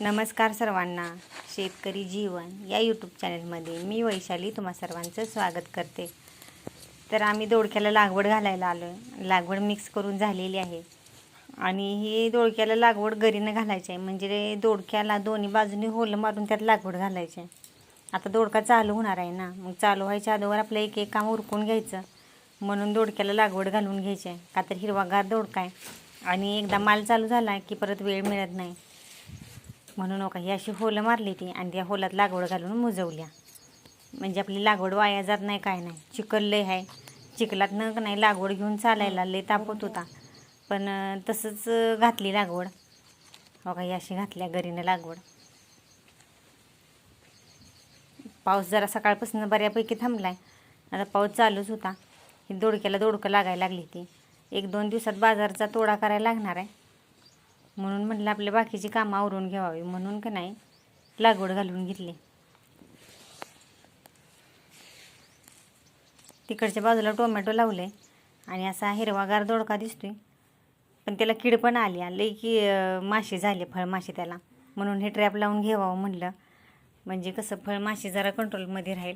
नमस्कार सर्वांना. शेतकरी जीवन या यूट्यूब चॅनलमध्ये मी वैशाली तुम्हा सर्वांचं स्वागत करते. तर आम्ही दोडक्याला लागवड घालायला आलो आहे लागवड मिक्स करून झालेली आहे. आणि ही दोडक्याला लागवड गरीनं घालायची आहे. म्हणजे दोडक्याला दोन्ही बाजूनी होल मारून त्यात लागवड घालायची आहे. आता दोडका चालू होणार आहे ना. मग चालू व्हायच्या अगोदर आपलं एक एक काम उरकून घ्यायचं. म्हणून दोडक्याला लागवड घालून घ्यायची आहे. का तर हिरवागार दोडका आहे. आणि एकदा माल चालू झाला की परत वेळ मिळत नाही. म्हणून हो नका ही अशी होलं मारली ती आणि त्या होलात लागवड घालून मुजवल्या. म्हणजे आपली लागवड वाया जात नाही काय नाही. चिखल लय आहे चिखलात न का नाही लागवड घेऊन चालायला लय तापत होता. पण तसंच घातली लागवड. हो काही अशी घातल्या घरीनं लागवड. पाऊस जरा सकाळपासून बऱ्यापैकी थांबलाय. आता पाऊस चालूच होता. ही दोडक्याला दोडकं लागायला लागली ती. एक दोन दिवसात बाजारचा तोडा करायला लागणार आहे. म्हणून म्हटलं आपल्या बाकीची कामं आवरून घ्यावी म्हणून का नाही लागवड घालून घेतली. तिकडच्या बाजूला टोमॅटो लावले आणि असा हिरवागार दोडका दिसतोय. पण त्याला कीड पण आली लई की माशी झाली फळमाशी त्याला. म्हणून हे ट्रॅप लावून घ्यावं म्हणलं. म्हणजे कसं फळमाशी जरा कंट्रोलमध्ये राहील.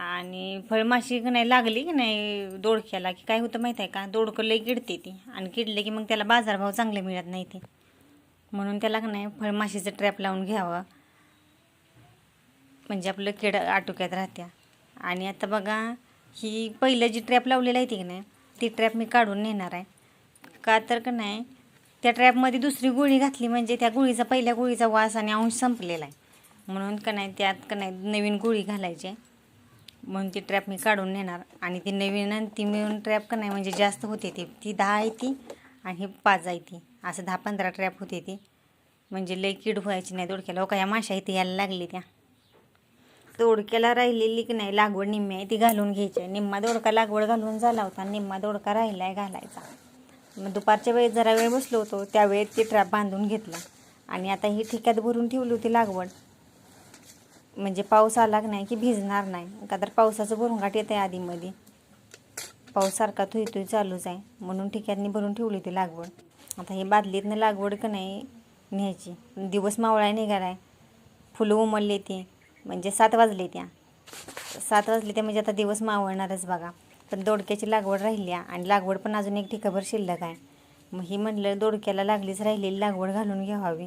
आणि फळमाशी की नाही लागली की नाही दोडक्याला? की काय होतं माहीत आहे का? दोडकं लई किडते ती. आणि किडले की मग त्याला बाजारभाव चांगले मिळत नाही ते. म्हणून त्याला की नाही फळमाशीचं ट्रॅप लावून घ्यावं. म्हणजे आपलं किड आटोक्यात राहत्या. आणि आता बघा ही पहिलं जी ट्रॅप लावलेली आहे ती की नाही ती ट्रॅप मी काढून नेणार आहे. का तर का नाही त्या ट्रॅपमध्ये दुसरी गोळी घातली म्हणजे त्या गोळीचा पहिल्या गोळीचा वास आणि अंश संपलेला आहे. म्हणून का नाही त्यात का नाही नवीन गोळी घालायची आहे. म्हणून ती ट्रॅप मी काढून नेणार. आणि ती नवीन आणि ती मिळून ट्रॅप का नाही म्हणजे जास्त होते ती. ती दहा आहे ती आणि पाच आहे ती. असं दहा पंधरा ट्रॅप होते ती. म्हणजे लई कीड व्हायची नाही दोडक्याला. हो का या माशा इथे यायला लागली त्या. दोडक्याला राहिलेली की नाही लागवड निम्मी आहे ती घालून घ्यायची आहे. निम्मा दोडका लागवड घालून झाला होता निम्मा दोडका राहिला आहे घालायचा. मग दुपारच्या वेळेत जरा वेळ बसलो होतो त्यावेळेत ती ट्रॅप बांधून घेतला. आणि आता ही ठिक्यात भरून ठेवली होती लागवड. म्हणजे पाऊस आला की नाही की भिजणार नाही. का तर पावसाचं भरुंगाट येतं आहे आधीमध्ये. पाऊस सारखा थुई थुई चालूच आहे. म्हणून ठिक्यातनी भरून ठेवली होती लागवड. आता हे बादलीतनं लागवड का नाही न्यायची. दिवस मावळा निघाला आहे फुलं उमलले ते. म्हणजे सात वाजले त्या. सात वाजले ते म्हणजे आता दिवस मावळणारच बघा. पण दोडक्याची लागवड राहिली आहे आणि लागवड पण अजून एक ठिकाभर शिल्लक आहे. मग ही म्हटलं दोडक्याला लागलीच राहिलेली लागवड घालून घ्यावी.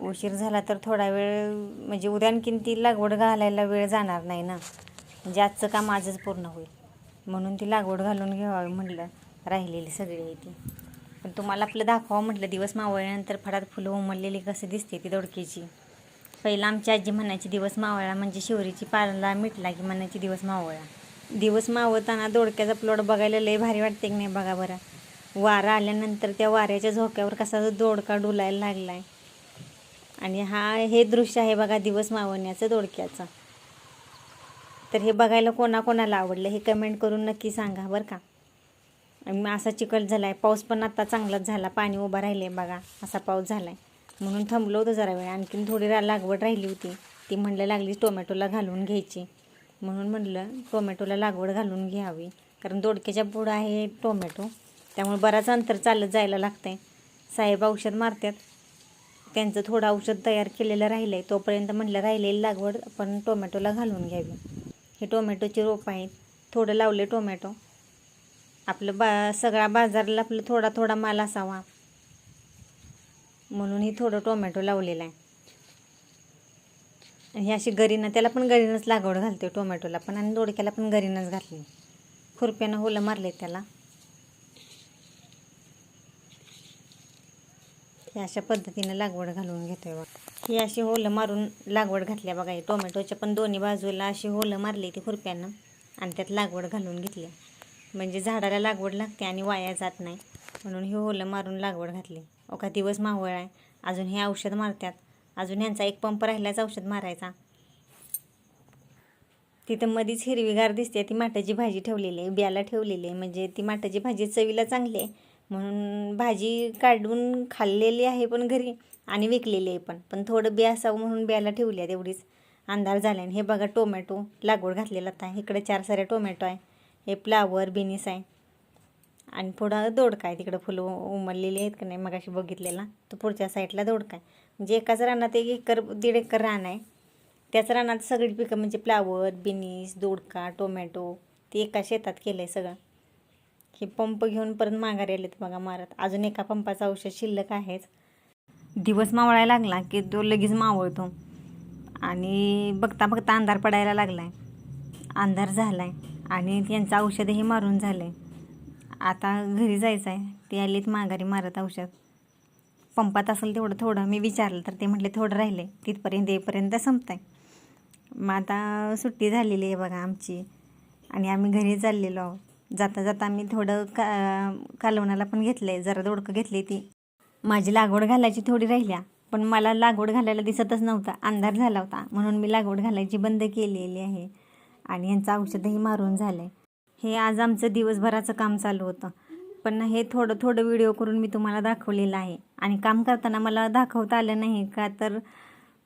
उशीर झाला तर थोडा वेळ म्हणजे उद्या आणखीन ती लागवड घालायला वेळ जाणार नाही ना. म्हणजे आजचं काम आजच पूर्ण होईल. म्हणून ती लागवड घालून घ्यावी म्हटलं राहिलेली सगळी आहे ती. पण तुम्हाला आपलं दाखवावं म्हटलं दिवस मावळल्यानंतर फडात फुलं उमललेली कसं दिसते ती दोडकीची. पहिला आमची आजी म्हणायची दिवस मावळा म्हणजे शिवरीची पाला मिटला की म्हणायची दिवस मावळा. दिवस मावळताना दोडक्याचा प्लॉट बघायला लय भारी वाटते की नाही बघा बरं. वारा आल्यानंतर त्या वाऱ्याच्या झोक्यावर कसा दोडका डुलायला लागला आहे आणि हा हे दृश्य आहे बघा दिवस मावण्याचं दोडक्याचं. तर हे बघायला कोणाकोणाला आवडलं हे कमेंट करून नक्की सांगा बरं का. आणि मग असा चिखल झाला आहे पाऊस पण आत्ता चांगलाच झाला. पाणी उभा राहिले बघा असा पाऊस झाला आहे म्हणून थांबलो होतं जरा वेळ. आणखीन थोडी रा लागवड राहिली होती. ती म्हणलं लागली टोमॅटोला घालून घ्यायची. म्हणून म्हटलं टोमॅटोला लागवड घालून घ्यावी. कारण दोडक्याच्या पुढं आहे टोमॅटो. त्यामुळे बराच अंतर चालत जायला लागतं आहे साहेब औषध मारतात. त्यांचं थोडं औषध तयार केलेलं राहिलं आहे तोपर्यंत म्हटलं राहिलेली लागवड आपण टोमॅटोला घालून घ्यावी. हे टोमॅटोची रोप आहेत. थोडं लावले टोमॅटो. आपलं बा सगळा बाजारला आपलं थोडा थोडा माल असावा. म्हणून हे थोडं टोमॅटो लावलेलं आहे. आणि ही अशी गरीनं त्याला पण गरीनच लागवड घालते टोमॅटोला पण. आणि दोडक्याला पण गरीनच घातली. खुरप्यानं होलं मारले त्याला. ही अशा पद्धतीनं लागवड घालून घेतोय बघा. ही अशी होलं मारून लागवड घातल्या बघा हे टोमॅटोच्या पण दोन्ही बाजूला अशी होलं मारली ती खुरप्यानं आणि त्यात लागवड घालून घेतली. म्हणजे झाडाला लागवड लागते आणि वाया जात नाही. म्हणून ही होलं मारून लागवड घातली. ओका दिवस मावळ आहे. अजून हे औषध मारतात अजून ह्यांचा एक पंप राहिलाच औषध मारायचा. तिथं मधीच हिरवीगार दिसते. ती माटाची भाजी ठेवलेली आहे बियाला ठेवलेली आहे. म्हणजे ती माटाची भाजी चवीला चांगली आहे. म्हणून भाजी काढून खाल्लेली आहे पण घरी आणि विकलेली आहे पण. पण थोडं बी असावं म्हणून बियाला ठेवली आहे तेवढीच अंधार झाला आणि हे बघा टोमॅटो लागवड घातलेला आता. इकडे चार साऱ्या टोमॅटो आहे. हे फ्लावर बिनीस आहे. आणि पुढं दोडका आहे. तिकडं फुलं उमरलेली आहेत का नाही मगाशी बघितलेला. तो पुढच्या साईडला दोडका आहे. म्हणजे एकाच रानात एक एकर दीड एकर रान आहे. त्याच रानात सगळी पिकं म्हणजे फ्लावर बिनीस दोडका टोमॅटो ते एका शेतात केलं आहे सगळं. हे पंप घेऊन परत माघारी आलेत बघा मारत. अजून एका पंपाचं औषध शिल्लक आहेच. दिवस मावळायला लागला की तो लगेच मावळतो. आणि बघता बघता अंधार पडायला लागला आहे अंधार झाला आहे आणि त्यांचं औषधही मारून झालं आहे आता घरी जायचं आहे ते आलीत माघारी मारत औषध. पंपात असेल तेवढं थोडं. मी विचारलं तर ते म्हटले थोडं राहिले तिथपर्यंत येईपर्यंत संपत आहे मग आता सुट्टी झालेली आहे बघा आमची. आणि आम्ही घरी चाललेलो आहोत. जाता जाता आम्ही थोडं का कालवणाला पण घेतलं आहे जरा दोडकं घेतली ती. माझी लागवड घालायची थोडी राहिल्या पण मला लागवड घालायला दिसतच नव्हता अंधार झाला होता. म्हणून मी लागवड घालायची बंद केलेली आहे आणि यांचं औषधही मारून झालं आहे हे आज आमचं दिवसभराचं काम चालू होतं. पण हे थोडं थोडं व्हिडिओ करून मी तुम्हाला दाखवलेलं आहे. आणि काम करताना मला दाखवता आलं नाही का तर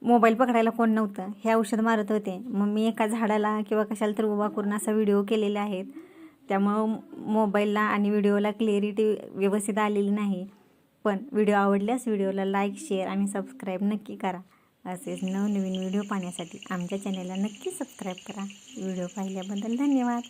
मोबाईल पकडायला कोण नव्हतं. हे औषध मारत होते. मग मी एका झाडाला किंवा कशाला तर उभा करून असा व्हिडिओ केलेले आहेत त्यामुळं मोबाईलला आणि व्हिडिओला क्लिअरिटी व्यवस्थित आलेली नाही. पण व्हिडिओ आवडल्यास व्हिडिओला लाईक शेअर आणि सबस्क्राईब नक्की करा. असेच नवनवीन व्हिडिओ पाहण्यासाठी आमच्या चॅनलला नक्की सबस्क्राईब करा. व्हिडिओ पाहिल्याबद्दल धन्यवाद.